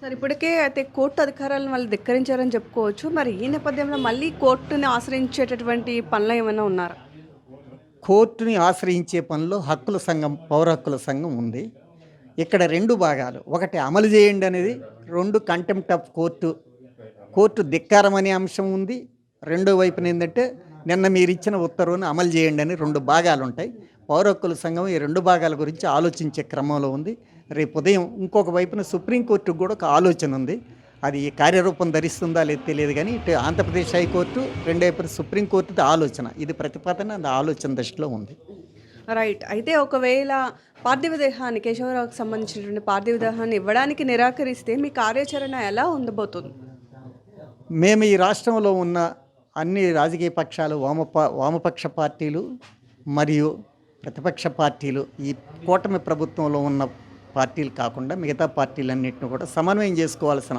Sir ఇప్పటికే అయితే court అధికారాలను వాళ్ళు ధిక్కరించారని చెప్పుకోవచ్చు. మరి ఈ నేపథ్యంలో మళ్ళీ కోర్టుని ఆశ్రయించేటటువంటి పనులు ఏమైనా ఉన్నారా? కోర్టుని ఆశ్రయించే పనిలో హక్కుల సంఘం పౌర హక్కుల సంఘం ఉంది. ఇక్కడ రెండు భాగాలు. ఒకటి అమలు చేయండి అనేది రెండు కంటెంప్ట్ ఆఫ్ కోర్టు కోర్టు ధిక్కారం అనే అంశం ఉంది. రెండో వైపున ఏంటంటే నిన్న మీరు ఇచ్చిన ఉత్తర్వును అమలు చేయండి అని రెండు భాగాలు ఉంటాయి. పౌర హక్కుల సంఘం ఈ రెండు భాగాల గురించి ఆలోచించే క్రమంలో ఉంది. రేపు ఉదయం ఇంకొక వైపున సుప్రీంకోర్టుకు కూడా ఒక ఆలోచన ఉంది. అది కార్యరూపం ధరిస్తుందా లేదు తెలియదు కానీ ఇటు ఆంధ్రప్రదేశ్ హైకోర్టు రెండో వైపున సుప్రీంకోర్టుది ఆలోచన. ఇది ప్రతిపాదన అది ఆలోచన దశలో ఉంది. రైట్. అయితే ఒకవేళ పార్థివ దేహాన్ని కేశవరావుకి సంబంధించినటువంటి పార్థివ దేహాన్ని ఇవ్వడానికి నిరాకరిస్తే మీ కార్యాచరణ ఎలా ఉండబోతుంది? మేము ఈ రాష్ట్రంలో ఉన్న అన్ని రాజకీయ పక్షాలు వామప వామపక్ష పార్టీలు మరియు ప్రతిపక్ష పార్టీలు ఈ కూటమి ప్రభుత్వంలో ఉన్న పార్టీలు కాకుండా మిగతా పార్టీలన్నింటినీ కూడా సమన్వయం చేసుకోవాల్సిన